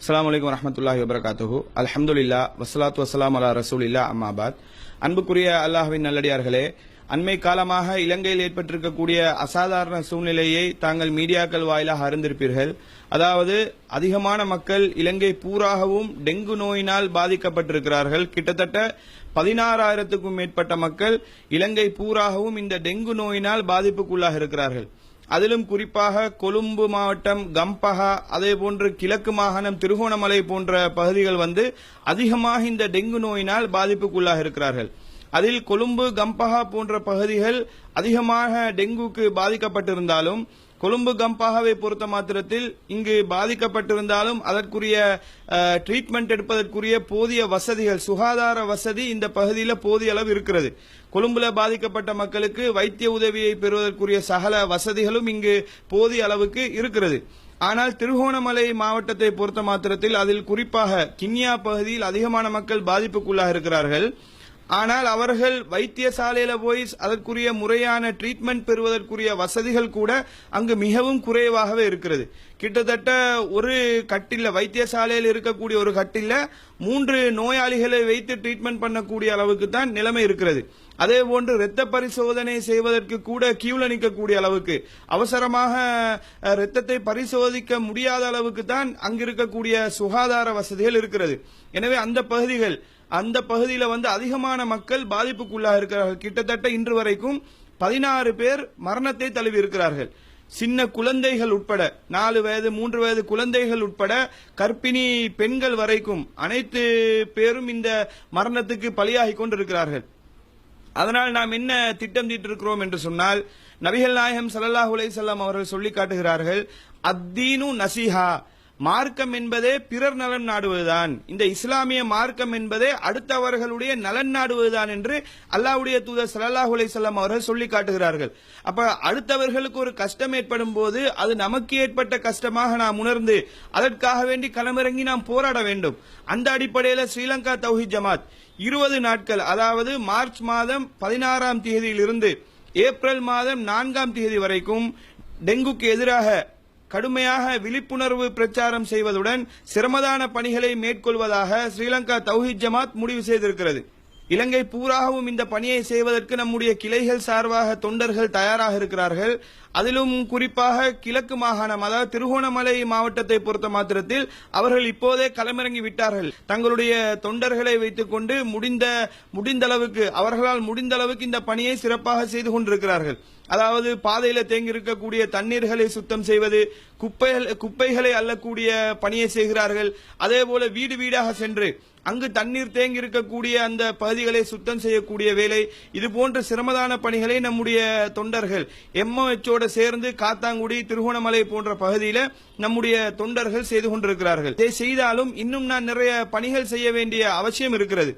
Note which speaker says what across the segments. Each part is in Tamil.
Speaker 1: அஸ்லாம் வலைக்கம் வரமத்துல்லாஹி வபரகாத்துஹு அலமதுல்லா வஸ்ஸலாத்து வஸ்ஸலாம் அலா ரசூலில்லா அம்மாபாத் அன்புக்குரிய அல்லாஹ்வின் நல்லடியார்களே அண்மை காலமாக இலங்கையில் ஏற்பட்டிருக்கக்கூடிய அசாதாரண சூழ்நிலையை தாங்கள் மீடியாக்கள் வாயிலாக அறிந்திருப்பீர்கள். அதாவது அதிகமான மக்கள் இலங்கை பூராகவும் டெங்கு நோயினால் பாதிக்கப்பட்டிருக்கிறார்கள். கிட்டத்தட்ட பதினாறாயிரத்துக்கும் மேற்பட்ட மக்கள் இலங்கை பூராகவும் இந்த டெங்கு நோயினால் பாதிப்புக்குள்ளாக இருக்கிறார்கள். அதிலும் குறிப்பாக கொழும்பு மாவட்டம் கம்பஹா அதே போன்று கிழக்கு மாகாணம் திருகோணமலை போன்ற பகுதிகள் வந்து அதிகமாக இந்த டெங்கு நோயினால் பாதிப்புக்குள்ளாக இருக்கிறார்கள். அதில் கொழும்பு கம்பஹா போன்ற பகுதிகள் அதிகமாக டெங்குக்கு பாதிக்கப்பட்டிருந்தாலும் கொழும்பு கம்பாகவை பொறுத்த மாத்திரத்தில் இங்கு பாதிக்கப்பட்டிருந்தாலும் அதற்குரிய ட்ரீட்மெண்ட் எடுப்பதற்குரிய போதிய வசதிகள் சுகாதார வசதி இந்த பகுதியில் போதிய அளவு இருக்கிறது. கொழும்புல பாதிக்கப்பட்ட மக்களுக்கு வைத்திய உதவியை பெறுவதற்குரிய சகல வசதிகளும் இங்கு போதிய அளவுக்கு இருக்கிறது. ஆனால் திருகோணமலை மாவட்டத்தை பொறுத்த மாத்திரத்தில் அதில் குறிப்பாக கிண்ணியா பகுதியில் அதிகமான மக்கள் பாதிப்புக்குள்ளாக இருக்கிறார்கள். ஆனால் அவர்கள் வைத்தியசாலையில போய் அதற்குரிய முறையான ட்ரீட்மெண்ட் பெறுவதற்குரிய வசதிகள் கூட அங்கு மிகவும் குறைவாகவே இருக்கிறது. கிட்டத்தட்ட ஒரு கட்டில வைத்தியசாலையில் இருக்கக்கூடிய ஒரு கட்டில மூன்று நோயாளிகளை வைத்து ட்ரீட்மெண்ட் பண்ணக்கூடிய அளவுக்கு தான் நிலைமை இருக்கிறது. அதே போன்று இரத்த பரிசோதனை செய்வதற்கு கூட கியூல நிற்கக்கூடிய அளவுக்கு அவசரமாக இரத்தத்தை பரிசோதிக்க முடியாத அளவுக்கு தான் அங்கு இருக்கக்கூடிய சுகாதார வசதிகள் இருக்கிறது. எனவே அந்த பகுதிகள் அந்த பகுதியில் வந்து அதிகமான மக்கள் பாதிப்புக்குள்ளாக இருக்கிறார்கள். கிட்டத்தட்ட இன்று வரைக்கும் பதினாறு பேர் மரணத்தை தழுவி இருக்கிறார்கள். சின்ன குழந்தைகள் உட்பட நாலு வயது மூன்று வயது குழந்தைகள் உட்பட கர்ப்பிணி பெண்கள் வரைக்கும் அனைத்து பேரும் இந்த மரணத்துக்கு பலியாகி கொண்டிருக்கிறார்கள். அதனால் நாம் என்ன திட்டம் தீட்டிருக்கிறோம் என்று சொன்னால் நபிகள் நாயகம் சல்லாஹ் அலைஹி அவர்கள் சொல்லி காட்டுகிறார்கள் அத்தீனு நசிஹா மார்க்கம் என்பதே பிறர் நலன் நாடுவதுதான். இந்த இஸ்லாமிய மார்க்கம் என்பதே அடுத்தவர்களுடைய நலன் நாடுவதுதான் என்று அல்லாஹ்வுடைய தூதர் சல்லாஹ் அலிசல்லாம் அவர்கள் சொல்லி காட்டுகிறார்கள். அப்ப அடுத்தவர்களுக்கு ஒரு கஷ்டம் ஏற்படும் போது அது நமக்கு ஏற்பட்ட கஷ்டமாக நாம் உணர்ந்து அதற்காக வேண்டி களமிறங்கி நாம் போராட வேண்டும். அந்த அடிப்படையில் ஸ்ரீலங்கா தௌஹித் ஜமாத் இருபது நாட்கள் அதாவது மார்ச் மாதம் பதினாறாம் தேதியிலிருந்து ஏப்ரல் மாதம் நான்காம் தேதி வரைக்கும் டெங்குக்கு எதிராக கடுமையாக விழிப்புணர்வு பிரச்சாரம் செய்வதுடன் சிரமதான பணிகளை மேற்கொள்வதாக ஸ்ரீலங்கா தௌஹித் ஜமாத் முடிவு செய்திருக்கிறது. இலங்கை பூராகவும் இந்த பணியை செய்வதற்கு நம்முடைய கிளைகள் சார்பாக தொண்டர்கள் தயாராக இருக்கிறார்கள். அதிலும் குறிப்பாக கிழக்கு மாகாணம் அதாவது திருகோணமலை மாவட்டத்தை பொறுத்த மாத்திரத்தில் அவர்கள் இப்போதே களமிறங்கி விட்டார்கள். தங்களுடைய தொண்டர்களை வைத்துக்கொண்டு முடிந்த முடிந்த அளவுக்கு அவர்களால் முடிந்த அளவுக்கு இந்த பணியை சிறப்பாக செய்து கொண்டிருக்கிறார்கள். அதாவது பாதையில தேங்கி இருக்கக்கூடிய தண்ணீர்களை சுத்தம் செய்வது குப்பைகள் குப்பைகளை அள்ளக்கூடிய பணியை செய்கிறார்கள். அதே போல வீடு வீடாக சென்று அங்கு தண்ணீர் தேங்கி இருக்கக்கூடிய அந்த பகுதிகளை சுத்தம் செய்யக்கூடிய வேலை இது போன்ற சிரமதான பணிகளை நம்முடைய தொண்டர்கள் எம்எச்ஓட சேர்ந்து காத்தாங்குடி திருகோணமலை போன்ற பகுதியில நம்முடைய தொண்டர்கள் செய்து கொண்டிருக்கிறார்கள். இதை செய்தாலும் இன்னும் நான் நிறைய பணிகள் செய்ய வேண்டிய அவசியம் இருக்கிறது.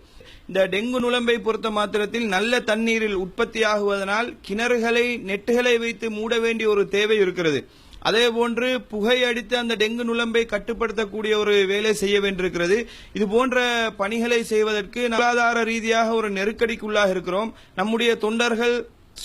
Speaker 1: இந்த டெங்கு நுழம்பை பொறுத்த மாத்திரத்தில் நல்ல தண்ணீரில் உற்பத்தியாகுவதனால் கிணறுகளை நெட்டுகளை வைத்து மூட வேண்டிய ஒரு தேவை இருக்கிறது. அதே போன்று புகை அடித்து அந்த டெங்கு நுழம்பை கட்டுப்படுத்தக்கூடிய ஒரு வேலை செய்ய வேண்டியிருக்கிறது. இது போன்ற பணிகளை செய்வதற்கு பொருளாதார ரீதியாக ஒரு நெருக்கடிக்குள்ளாக இருக்கிறோம். நம்முடைய தொண்டர்கள்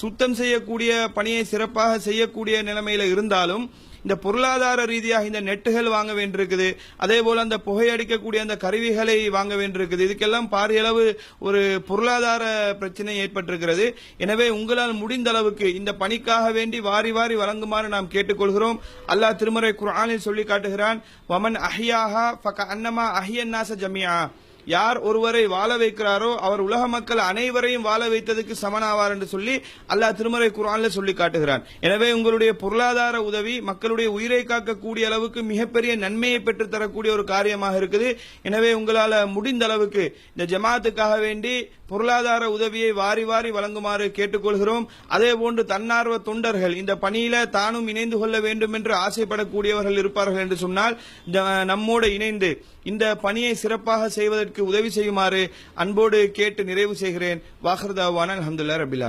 Speaker 1: சுத்தம் செய்யக்கூடிய பணியை சிறப்பாக செய்யக்கூடிய நிலைமையில இருந்தாலும் இந்த பொருளாதார ரீதியாக இந்த நெட்டுகள் வாங்க வேண்டியிருக்குது. அதே போல அந்த புகையடிக்கக்கூடிய அந்த கருவிகளை வாங்க வேண்டியிருக்குது. இதுக்கெல்லாம் பாரிய அளவு ஒரு பொருளாதார பிரச்சனை ஏற்பட்டிருக்கிறது. எனவே உங்களால் முடிந்த அளவுக்கு இந்த பணிக்காக வேண்டி வாரி வாரி வழங்குமாறு நாம் கேட்டுக்கொள்கிறோம். அல்லாஹ் திருமறை குரானில் சொல்லி காட்டுகிறான் வமன் அஹியாஹா ஃபக அன்னமா அஹியன்னாச ஜமியா யார் ஒருவரை வாழ வைக்கிறாரோ அவர் உலக மக்கள் அனைவரையும் வாழ வைத்ததுக்கு சமனாவார் என்று சொல்லி அல்லாஹ் திருமறை குரான்ல சொல்லி காட்டுகிறான். எனவே உங்களுடைய பொருளாதார உதவி மக்களுடைய உயிரை காக்கக்கூடிய அளவுக்கு மிகப்பெரிய நன்மையை பெற்று தரக்கூடிய ஒரு காரியமாக இருக்குது. எனவே உங்களால் முடிந்த அளவுக்கு இந்த ஜமாத்துக்காக வேண்டி பொருளாதார உதவியை வாரி வாரி வழங்குமாறு கேட்டுக்கொள்கிறோம். அதே போன்று தன்னார்வ தொண்டர்கள் இந்த பணியில தானும் இணைந்து கொள்ள வேண்டும் என்று ஆசைப்படக்கூடியவர்கள் இருப்பார்கள் என்று சொன்னால் நம்மோடு இணைந்து இந்த பணியை சிறப்பாக செய்வதற்கு உதவி செய்யுமாறு அன்போடு கேட்டு நிறைவு செய்கிறேன். வாஹர்தாவான அஹமதுல்லா ரபில்